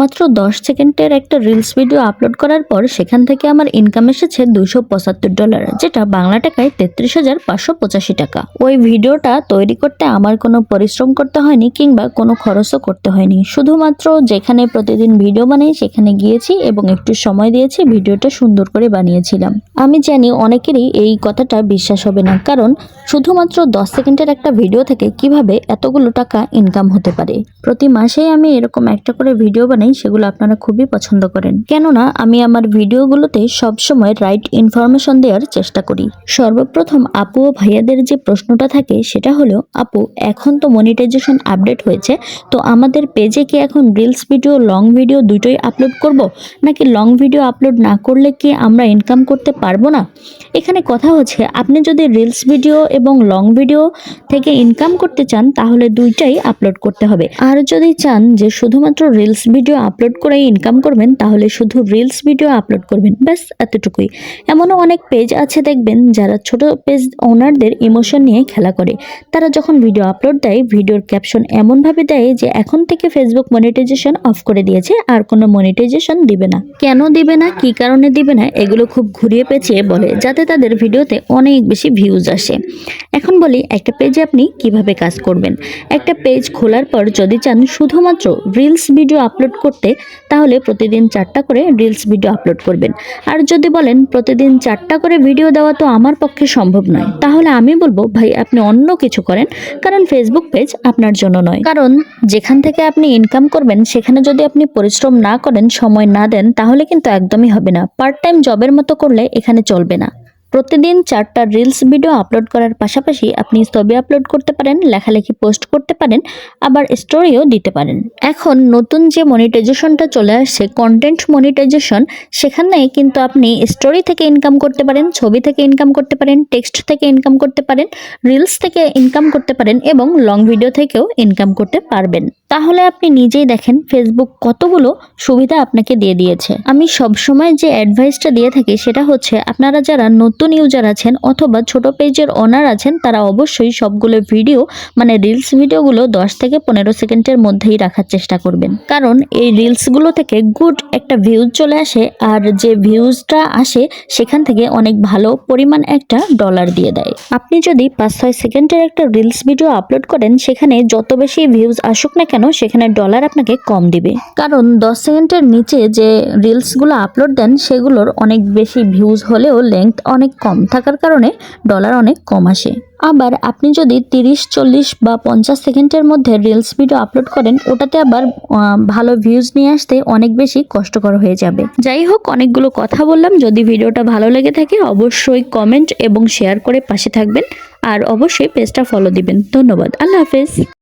মাত্র দশ সেকেন্ডের একটা রিলস ভিডিও আপলোড করার পর সেখান থেকে আমার ইনকাম এসেছে দুশো পঁচাত্তর ডলার যেটা বাংলা টাকায় তেত্রিশ হাজার পাঁচশো পঁচাশি টাকা। ওই ভিডিওটা তৈরি করতে আমার কোনো পরিশ্রম করতে হয়নি কিংবা কোনো খরচও করতে হয়নি। শুধুমাত্র যেখানে প্রতিদিন ভিডিও বানাই, সেখানে গিয়েছি এবং একটু সময় দিয়েছি ভিডিওটা সুন্দর করে বানিয়েছিলাম। আমি জানি অনেকেরই এই কথাটা বিশ্বাস হবে না, কারণ শুধুমাত্র দশ সেকেন্ডের একটা ভিডিও থেকে কীভাবে এতগুলো টাকা ইনকাম হতে পারে? প্রতি মাসেই আমি এরকম একটা করে ভিডিও বানাই সেগুলো আপনারা খুবই পছন্দ করেন। কেননা, আমি আমার ভিডিওগুলোতে সবসময় রাইট ইনফরমেশন দেওয়ার চেষ্টা করি। সর্বপ্রথম আপু ও ভাইয়াদের যে প্রশ্নটা থাকে, সেটা হলো, আপু, এখন তো মনিটাইজেশন আপডেট হয়েছে, তো আমাদের পেজে কি এখন রিলস ভিডিও লং ভিডিও দুটোই আপলোড করব? নাকি লং ভিডিও আপলোড না করলে কি আমরা ইনকাম করতে পারব না? এখানে কথা হচ্ছে, আপনি যদি রিলস ভিডিও এবং লং ভিডিও থেকে ইনকাম করতে চান, তাহলে দুইটাই আপলোড করতে হবে। আর যদি চান যে শুধুমাত্র রিলস ভিডিও আপলোড করে ইনকাম করবেন, তাহলে শুধু রিলস ভিডিও আপলোড করবেন, ব্যাস এতটুকুই। এমনও অনেক পেজ আছে দেখবেন, যারা ছোট পেজ ওনারদের ইমোশন নিয়ে খেলা করে। তারা যখন ভিডিও আপলোড দেয় ভিডিওর ক্যাপশন এমনভাবে দেয় যে এখন থেকে ফেসবুক মনিটাইজেশন অফ করে দিয়েছে, আর কোনো মনিটাইজেশন দিবে না। কেন দিবে না, কি কারণে দিবে না, এগুলো খুব ঘুরিয়ে পেঁচিয়ে বলে, যাতে তাদের ভিডিওতে অনেক বেশি ভিউজ আসে। এখন বলি, একটা পেজে আপনি কীভাবে কাজ করবেন? একটা পেজ খোলার পর যদি চান, শুধুমাত্র রিলস ভিডিও আপলোড করতে, তাহলে প্রতিদিন চারটা করে রিলস ভিডিও আপলোড করবেন। আর যদি বলেন, প্রতিদিন চারটা করে ভিডিও দেওয়া তো আমার পক্ষে সম্ভব নয়, তাহলে আমি বলব, ভাই, আপনি অন্য কিছু করেন, কারণ ফেসবুক পেজ আপনার জন্য নয়। কারণ যেখান থেকে আপনি ইনকাম করবেন, সেখানে যদি আপনি পরিশ্রম না করেন, সময় না দেন, তাহলে কিন্তু একদমই হবে না। পার্ট টাইম জবের মতো করলে এখানে চলবে না। প্রতিদিন চারটা রিলস ভিডিও আপলোড করার পাশাপাশি আপনি ছবি আপলোড করতে পারেন, লেখালেখি পোস্ট করতে পারেন, আবার স্টোরিও দিতে পারেন। এখন নতুন যে মনিটাইজেশনটা চলে আসছে কন্টেন্ট মনিটাইজেশন সেখানে কিন্তু আপনি স্টোরি থেকে ইনকাম করতে পারেন, ছবি থেকে ইনকাম করতে পারেন টেক্সট থেকে ইনকাম করতে পারেন রিলস থেকে ইনকাম করতে পারেন এবং লং ভিডিও থেকেও ইনকাম করতে পারবেন। তাহলে আপনি নিজেই দেখেন ফেসবুক কতগুলো সুবিধা আপনাকে দিয়ে দিয়েছে। আমি সবসময় যে অ্যাডভাইসটা দিয়ে থাকি সেটা হচ্ছে, আপনারা যারা নতুন ইউজার আছেন অথবা ছোট পেজের ওনার আছেন, তারা অবশ্যই সবগুলো ভিডিও মানে রিলস ভিডিওগুলো দশ থেকে পনেরো সেকেন্ডের মধ্যেই রাখার চেষ্টা করবেন। কারণ এই রিলসগুলো থেকে গুড একটা ভিউজ চলে আসে, আর যে ভিউজটা আসে, সেখান থেকে অনেক ভালো পরিমাণ একটা ডলার দিয়ে দেয়। আপনি যদি পাঁচ ছয় সেকেন্ডের একটা রিলস ভিডিও আপলোড করেন, সেখানে যত বেশি ভিউজ আসুক না কেন সেখানে ডলার আপনাকে কম দিবে। কারণ দশ সেকেন্ডের নিচে যে রিলসগুলো আপলোড দেন, সেগুলোর অনেক বেশি ভিউজ হলেও লেংথ অনেক কম। থাকার কারণে ডলার অনেক কম আসে। আবার আপনি যদি তিরিশ, চল্লিশ বা পঞ্চাশ সেকেন্ডের মধ্যে রিলস ভিডিও আপলোড করেন, ওটাতে আবার ভালো ভিউজ নিয়ে আসতে অনেক বেশি কষ্টকর হয়ে যাবে। যাই হোক, অনেকগুলো কথা বললাম। যদি ভিডিওটা ভালো লেগে থাকে, অবশ্যই কমেন্ট এবং শেয়ার করে পাশে থাকবেন। আর অবশ্যই পেজটা ফলো দিবেন। ধন্যবাদ। আল্লাহ হাফেজ।